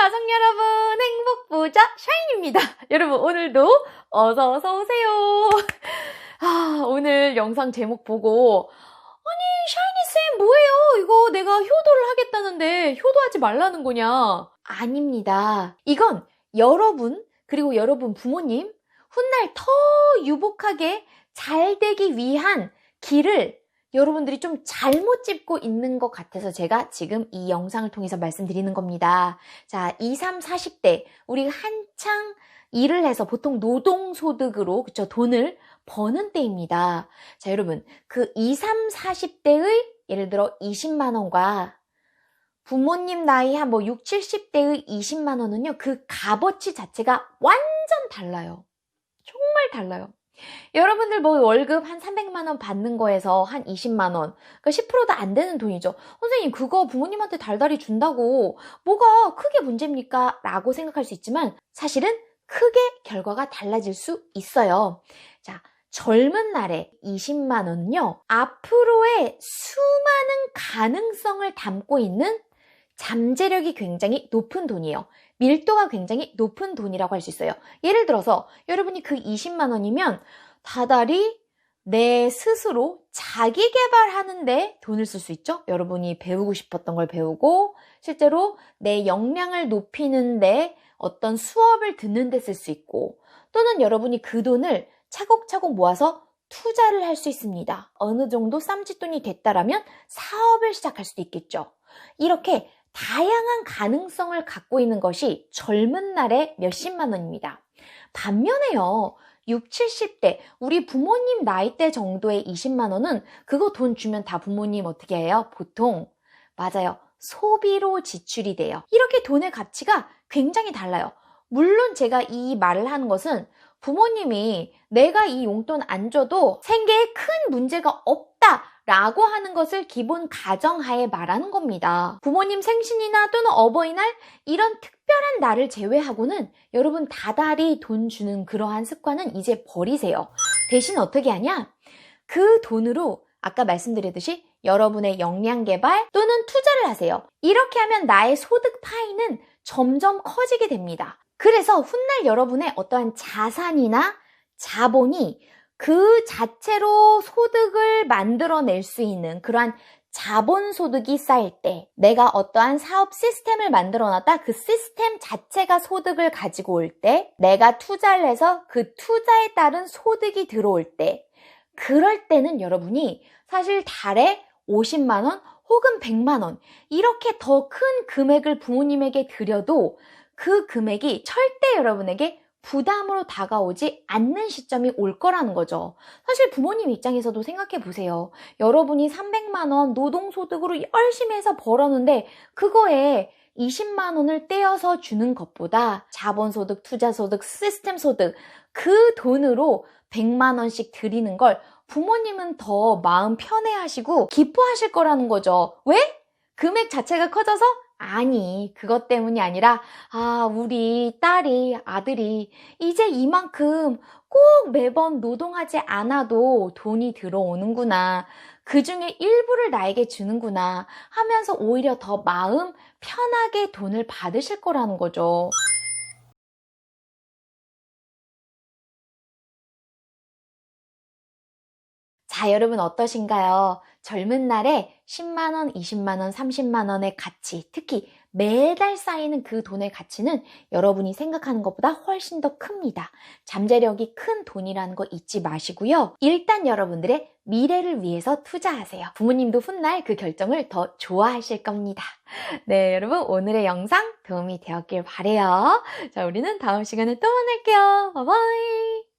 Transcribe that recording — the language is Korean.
가족 여러분, 행복부자 샤인입니다. 여러분, 오늘도 어서 어서 오세요. 아, 오늘 영상 제목 보고 아니, 샤이니쌤 뭐예요? 이거 내가 효도를 하겠다는데 효도하지 말라는 거냐? 아닙니다. 이건 여러분, 그리고 여러분 부모님, 훗날 더 유복하게 잘 되기 위한 길을 여러분들이 좀 잘못 짚고 있는 것 같아서 제가 지금 이 영상을 통해서 말씀드리는 겁니다. 자, 20, 30, 40대, 우리 한창 일을 해서 보통 노동소득으로, 그쵸, 돈을 버는 때입니다. 자, 여러분, 그 20, 40대의 예를 들어 20만 원과 부모님 나이 한 뭐 6, 70대의 20만 원은요, 그 값어치 자체가 완전 달라요. 정말 달라요. 여러분들 뭐 월급 한 300만 원 받는 거에서 한 20만 원, 그러니까 10%도 안 되는 돈이죠. 선생님 그거 부모님한테 달달이 준다고 뭐가 크게 문제입니까? 라고 생각할 수 있지만 사실은 크게 결과가 달라질 수 있어요. 자, 젊은 날에 20만 원은요, 앞으로의 수많은 가능성을 담고 있는 잠재력이 굉장히 높은 돈이에요. 밀도가 굉장히 높은 돈이라고 할 수 있어요. 예를 들어서 여러분이 그 20만 원이면 다달이 내 스스로 자기 개발하는데 돈을 쓸 수 있죠. 여러분이 배우고 싶었던 걸 배우고 실제로 내 역량을 높이는데 어떤 수업을 듣는 데 쓸 수 있고 또는 여러분이 그 돈을 차곡차곡 모아서 투자를 할 수 있습니다. 어느 정도 쌈짓돈이 됐다라면 사업을 시작할 수도 있겠죠. 이렇게 다양한 가능성을 갖고 있는 것이 젊은 날에 몇십만 원입니다. 반면에요. 6, 70대, 우리 부모님 나이대 정도의 20만 원은 그거 돈 주면 다 부모님 어떻게 해요? 보통, 맞아요. 소비로 지출이 돼요. 이렇게 돈의 가치가 굉장히 달라요. 물론 제가 이 말을 하는 것은 부모님이 내가 이 용돈 안 줘도 생계에 큰 문제가 없다 라고 하는 것을 기본 가정하에 말하는 겁니다. 부모님 생신이나 또는 어버이날 이런 특별한 날을 제외하고는 여러분 다달이 돈 주는 그러한 습관은 이제 버리세요. 대신 어떻게 하냐? 그 돈으로 아까 말씀드렸듯이 여러분의 역량 개발 또는 투자를 하세요. 이렇게 하면 나의 소득 파이는 점점 커지게 됩니다. 그래서 훗날 여러분의 어떠한 자산이나 자본이 그 자체로 소득을 만들어낼 수 있는 그러한 자본소득이 쌓일 때 내가 어떠한 사업 시스템을 만들어 놨다 그 시스템 자체가 소득을 가지고 올 때 내가 투자를 해서 그 투자에 따른 소득이 들어올 때 그럴 때는 여러분이 사실 달에 50만원 혹은 100만원 이렇게 더 큰 금액을 부모님에게 드려도 그 금액이 절대 여러분에게 부담으로 다가오지 않는 시점이 올 거라는 거죠. 사실 부모님 입장에서도 생각해 보세요. 여러분이 300만원 노동소득으로 열심히 해서 벌었는데 그거에 20만 원을 떼어서 주는 것보다 자본소득, 투자소득, 시스템소득 그 돈으로 100만 원씩 드리는 걸 부모님은 더 마음 편해 하시고 기뻐하실 거라는 거죠. 왜? 금액 자체가 커져서 아니, 그것 때문이 아니라, 아, 우리 딸이, 아들이, 이제 이만큼 꼭 매번 노동하지 않아도 돈이 들어오는구나. 그 중에 일부를 나에게 주는구나. 하면서 오히려 더 마음 편하게 돈을 받으실 거라는 거죠. 자, 여러분 어떠신가요? 젊은 날에 10만원, 20만원, 30만원의 가치, 특히 매달 쌓이는 그 돈의 가치는 여러분이 생각하는 것보다 훨씬 더 큽니다. 잠재력이 큰 돈이라는 거 잊지 마시고요. 일단 여러분들의 미래를 위해서 투자하세요. 부모님도 훗날 그 결정을 더 좋아하실 겁니다. 네, 여러분 오늘의 영상 도움이 되었길 바래요. 자, 우리는 다음 시간에 또 만날게요. 바이바이.